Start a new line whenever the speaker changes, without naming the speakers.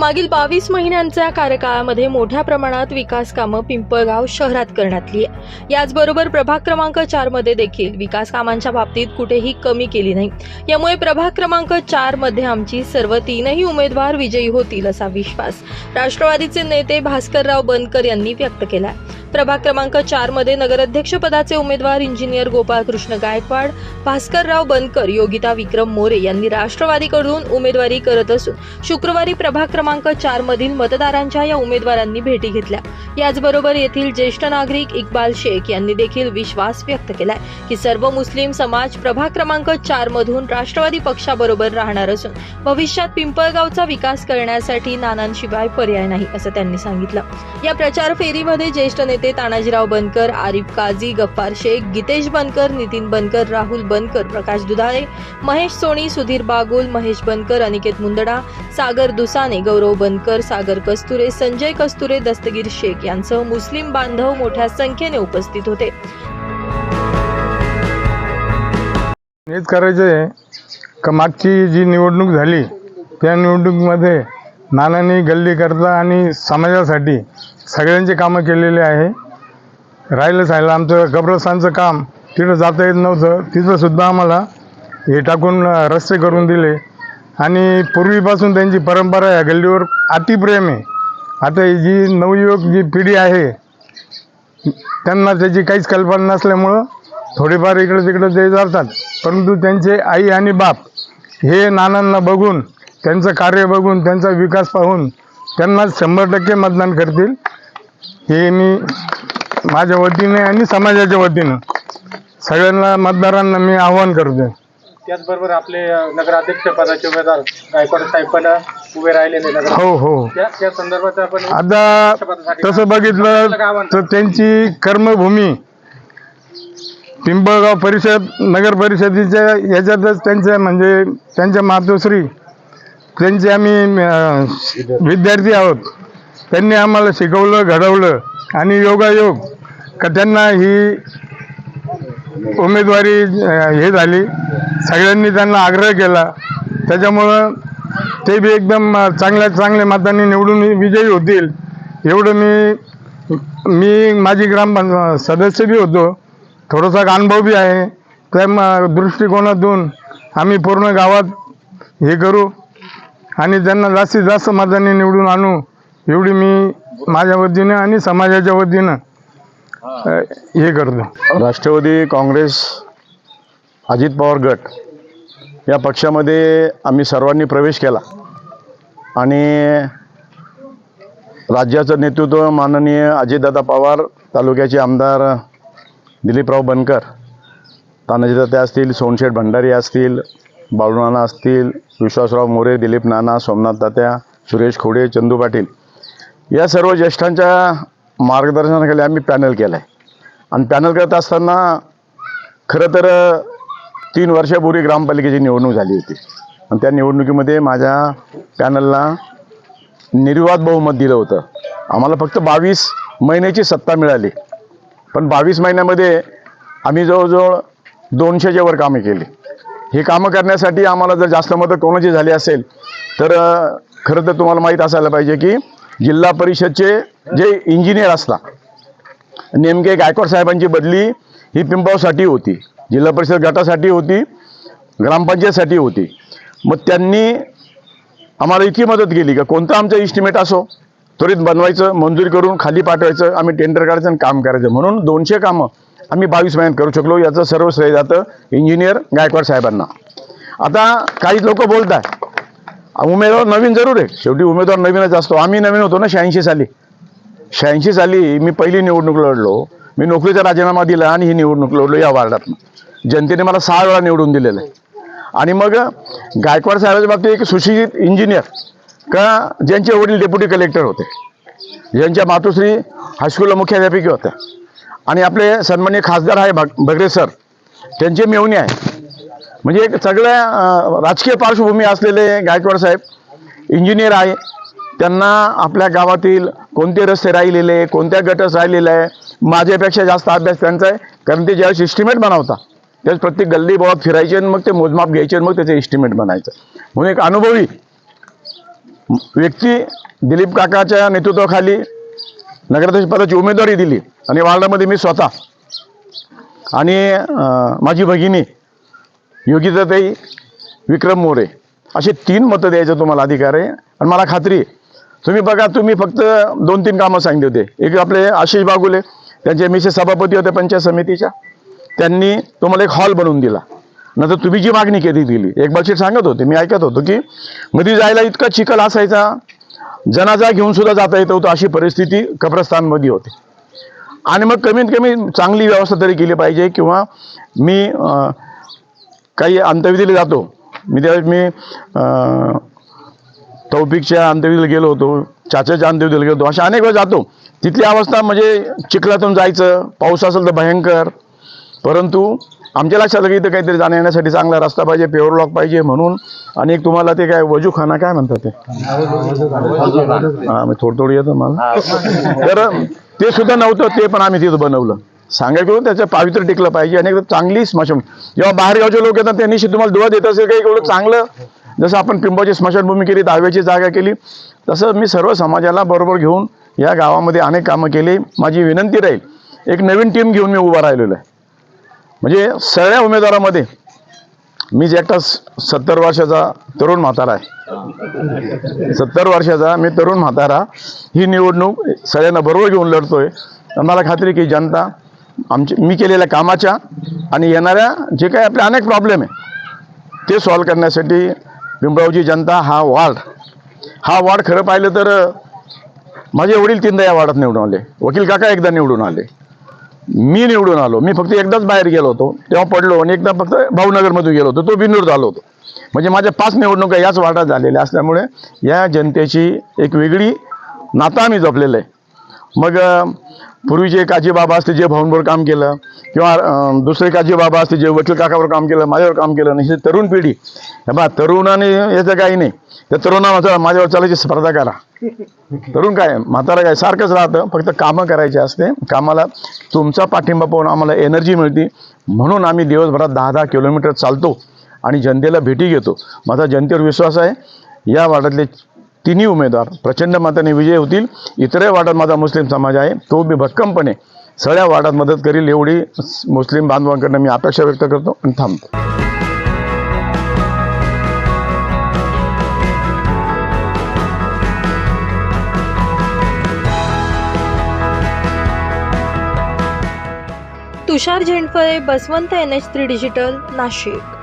मागील बावीस महिन्यांच्या कार्यकाळामध्ये मोठ्या प्रमाणात विकास कामं पिंपळगाव शहरात करण्यात आली आहे. याचबरोबर प्रभाग क्रमांक चारमध्ये देखील विकास कामांच्या बाबतीत कुठेही कमी केली नाही. यामुळे प्रभाग क्रमांक चारमध्ये आमची सर्व तीनही उमेदवार विजयी होतील असा विश्वास राष्ट्रवादीचे नेते भास्करराव बनकर यांनी व्यक्त केला प्रभाग क्रमांक चारमध्ये नगराध्यक्ष पदाचे उमेदवार इंजिनियर गोपाळकृष्ण गायकवाड भास्करराव बनकर योगिता विक्रम मोरे यांनी राष्ट्रवादीकडून उमेदवारी करत असून शुक्रवारी प्रभाग क्रमांक चार मधील मतदारांच्या या उमेदवारांनी भेटी घेतल्या. याचबरोबर येथील ज्येष्ठ नागरिक इक्बाल शेख यांनी देखील विश्वास व्यक्त केलाय की सर्व मुस्लिम समाज प्रभाग क्रमांक चार मधून राष्ट्रवादी पक्षाबरोबर राहणार असून भविष्यात पिंपळगावचा विकास करण्यासाठी नानांशिवाय पर्याय नाही असं त्यांनी सांगितलं. या प्रचार फेरीमध्ये ज्येष्ठ नेते तानाजीराव बनकर आरिफ काझी गफ्फार शेख गीतेश बनकर नितीन बनकर राहुल बनकर प्रकाश दुधाळे महेश सोनी सुधीर बागुल महेश बनकर अनिकेत मुंदडा सागर दुसाने गौरव बनकर सागर कस्तुरे संजय कस्तुरे दस्तगीर शेख यांसह मुस्लिम बांधव मोठ्या संख्येने उपस्थित होते.
हेच करायचं आहे का मागची जी निवडणूक झाली त्या निवडणुकीमध्ये नानांनी गल्लीकरता आणि समाजासाठी सगळ्यांचे कामं केलेले आहे. राहिलं साहिलं आमचं कब्रस्तानचं काम तिथं जाता येत नव्हतं. तिथंसुद्धा आम्हाला हे टाकून रस्ते करून दिले. आणि पूर्वीपासून त्यांची परंपरा आहे गल्लीवर अतिप्रेम आहे. आता ही जी नवयुवक जी पिढी आहे त्यांना त्याची काहीच कल्पना नसल्यामुळं थोडेफार इकडे तिकडे ते जातात. परंतु त्यांचे आई आणि बाप हे नानांना बघून त्यांचं कार्य बघून त्यांचा विकास पाहून त्यांना शंभर टक्के मतदान करतील हे मी माझ्या वतीने आणि समाजाच्या वतीनं सगळ्यांना मतदारांना मी आव्हान करतो
त्याचबरोबर आपले नगराध्यक्ष पदाचे उमेदवार गायकवाड साहेब पण उभे राहिलेले नगर
हो हो.
त्या त्या संदर्भात आपण
आता तसं बघितलं तर त्यांची कर्मभूमी पिंपळगाव परिषद नगर परिषदेच्या याच्यातच त्यांच्या म्हणजे त्यांच्या मातोश्री त्यांचे आम्ही विद्यार्थी आहोत. त्यांनी आम्हाला शिकवलं घडवलं आणि योगायोग का त्यांना ही उमेदवारी हे झाली. सगळ्यांनी त्यांना आग्रह केला. त्याच्यामुळं ते बी एकदम चांगल्या चांगल्या मतांनी निवडून विजयी होतील. एवढं मी मी माझी ग्राम सदस्य बी होतो. थोडासा अनुभव बी आहे. त्या दृष्टिकोनातून आम्ही पूर्ण गावात हे करू. आणि त्यांना जास्तीत जास्त मतांनी निवडून आणू एवढी मी माझ्या वतीनं आणि समाजाच्या वतीनं हे करतो.
राष्ट्रवादी काँग्रेस अजित पवार गट या पक्षामध्ये आम्ही सर्वांनी प्रवेश केला. आणि राज्याचं नेतृत्व माननीय अजितदादा पवार तालुक्याचे आमदार दिलीपराव बनकर तानाजीदादा असतील सोनशेठ भंडारी असतील बाळूनाना असतील विश्वासराव मोरे दिलीप नाना सोमनाथ तात्या सुरेश खोडे चंदू पाटील या सर्व ज्येष्ठांच्या मार्गदर्शनाखाली आम्ही पॅनल केलं आहे आणि पॅनल करत असताना खरं तर तीन वर्षापूर्वी ग्रामपालिकेची निवडणूक झाली होती. आणि त्या निवडणुकीमध्ये माझ्या पॅनलला निर्विवाद बहुमत दिलं होतं. आम्हाला फक्त बावीस महिन्याची सत्ता मिळाली. पण बावीस महिन्यामध्ये आम्ही जवळजवळ दोनशेच्या वर कामे केली. हे कामं करण्यासाठी आम्हाला जर जास्त मदत कोणाची झाली असेल तर खरं तर तुम्हाला माहीत असायला पाहिजे की जिल्हा परिषदचे जे इंजिनियर असला नेमके गायकवाड साहेबांची बदली ही पिंपावसाठी होती जिल्हा परिषद गटासाठी होती ग्रामपंचायतसाठी होती. मग त्यांनी आम्हाला इतकी मदत केली का? कोणता आमचा इस्टिमेट असो? त्वरित बनवायचं मंजुरी करून खाली पाठवायचं आम्ही टेंडर काढायचं आणि काम करायचं. म्हणून दोनशे कामं आम्ही बावीस महिन्यात करू शकलो. याचं सर्व श्रेय जातं इंजिनियर गायकवाड साहेबांना. आता काही लोक बोलत आहे उमेदवार नवीन जरूर आहे. शेवटी उमेदवार नवीनच असतो. आम्ही नवीन होतो ना शहाऐंशी साली. शहाऐंशी साली मी पहिली निवडणूक लढलो. मी नोकरीचा राजीनामा दिला आणि ही निवडणूक लढलो या वार्डातनं. जनतेने मला सहा वेळा निवडून दिलेलं आहे. आणि मग गायकवाड साहेबाच्या बाबतीत एक सुशिक्षित इंजिनियर का ज्यांचे वडील डेप्युटी कलेक्टर होते. ज्यांच्या मातोश्री हायस्कूलला मुख्याध्यापिका होत्या. आणि आपले सन्मान्य खासदार आहे भग भगरे सर त्यांचे मेवणे आहे. म्हणजे एक सगळ्या राजकीय पार्श्वभूमी असलेले गायकवाड साहेब इंजिनियर आहे. त्यांना आपल्या गावातील कोणते रस्ते राहिलेले कोणत्या गटस राहिलेले आहे माझ्यापेक्षा जास्त अभ्यास त्यांचा आहे कारण ते ज्यावेळेस इस्टिमेट बनवता त्यावेळेस प्रत्येक गल्ली बोळात फिरायचे आणि मग ते मोजमाप घ्यायचे आणि मग त्याचे इस्टिमेट बनायचं. म्हणून एक अनुभवी व्यक्ती दिलीप काकाच्या नेतृत्वाखाली नगराध्यक्ष पदाची उमेदवारी दिली आणि वार्डामध्ये मी स्वतः आणि माझी भगिनी योगिताताई विक्रम मोरे असे तीन मतं द्यायचं तुम्हाला अधिकार आहे. आणि मला खात्री आहे तुम्ही बघा तुम्ही फक्त दोन तीन कामं सांगितले होते. एक आपले आशिष बागुले त्यांचे मिसेस सभापती होते पंचायत समितीच्या. त्यांनी तुम्हाला एक हॉल बनवून दिला. नंतर तुम्ही जी मागणी केली दिली. एक बक्षीस सांगत होते मी ऐकत होतो की मध्ये जायला इतका चिखल असायचा जनाजा घेऊन सुद्धा जाता येत होतं अशी परिस्थिती कब्रस्तानमध्ये होती. आणि मग कमीत कमी चांगली व्यवस्था तरी केली पाहिजे किंवा मी काही अंत्यविधीला जातो. मी त्यावेळेस मी तौपिकच्या तौफिकच्या अंत्यविधीला गेलो होतो चाचाच्या अंत्यविधीला गेलो होतो अशा अनेक वेळा जातो. तिथली अवस्था म्हणजे चिखलातून जायचं पाऊस असेल तर भयंकर परंतु आमच्या लक्षात आलं की इथं काहीतरी जाण्या येण्यासाठी चांगला रस्ता पाहिजे पेवर लॉक पाहिजे म्हणून. आणि एक तुम्हाला ते काय वजूखाना काय म्हणतात ते? हां मी थोडं थोडं येतं मला. तर ते सुद्धा नव्हतं ते पण आम्ही तिथं बनवलं. सांगायचं होतं त्याचं पावित्र्य टिकलं पाहिजे. आणि एकदम चांगली स्मशान जेव्हा बाहेरगावचे लोक येतात त्यांनी तुम्हाला दुवा देत असेल काही एवढं चांगलं. जसं आपण पिंबाची स्मशानभूमी केली दहाव्याची जागा केली तसं मी सर्व समाजाला बरोबर घेऊन या गावामध्ये अनेक कामं केली. माझी विनंती राहील एक नवीन टीम घेऊन मी उभा राहिलेलो आहे. म्हणजे सगळ्या उमेदवारामध्ये मी जे एकटा सत्तर वर्षाचा तरुण म्हातारा आहे. सत्तर वर्षाचा मी तरुण म्हातारा ही निवडणूक सगळ्यांना बरोबर घेऊन लढतोय. तर मला खात्री की जनता आमची मी केलेल्या कामाच्या आणि येणाऱ्या जे काही आपले अनेक प्रॉब्लेम आहे ते सॉल्व करण्यासाठी पिंपळावची जनता हा वार्ड हा वार्ड खरं पाहिलं तर माझे वडील तीनदा या वार्डात निवडून आले. वकील काका एकदा निवडून आले. मी निवडून आलो. मी फक्त एकदाच बाहेर गेलो होतो. तेव्हा पडलो आणि एकदा फक्त भावनगरमधून गेलो होतो. तो बिनूर झालो होतो. म्हणजे माझ्या पाच निवडणुका याच वार्डात झालेल्या असल्यामुळे या जनतेची एक वेगळी नातं आम्ही जपलेलं आहे. मग पूर्वीचे काजी बाबा असते जे भाऊंवर काम केलं किंवा दुसरे काजी बाबा असते जे वकील काकावर काम केलं माझ्यावर काम केलं नाही ही तरुण पिढी. बा तरुणाने याचं काही नाही. त्या तरुणाचा माझ्यावर चालायची स्पर्धा करा. तरुण काय म्हातारा काय सारखंच राहतं फक्त कामं करायची असते. कामाला तुमचा पाठिंबा पाहून आम्हाला एनर्जी मिळते. म्हणून आम्ही दिवसभरात दहा दहा किलोमीटर चालतो आणि जनतेला भेटी घेतो. माझा जनतेवर विश्वास आहे या वार्डातले तिन्ही उमेदवार प्रचंड मताने विजय होतील. इतरही वार्डात माझा मुस्लिम समाज आहे तो मी भक्कमपणे सगळ्या वार्डात मदत करील एवढी मुस्लिम बांधवांकडनं मी अपेक्षा व्यक्त करतो आणि थांबतो.
Tushar Zendphale Baswant N H three digital Nashik.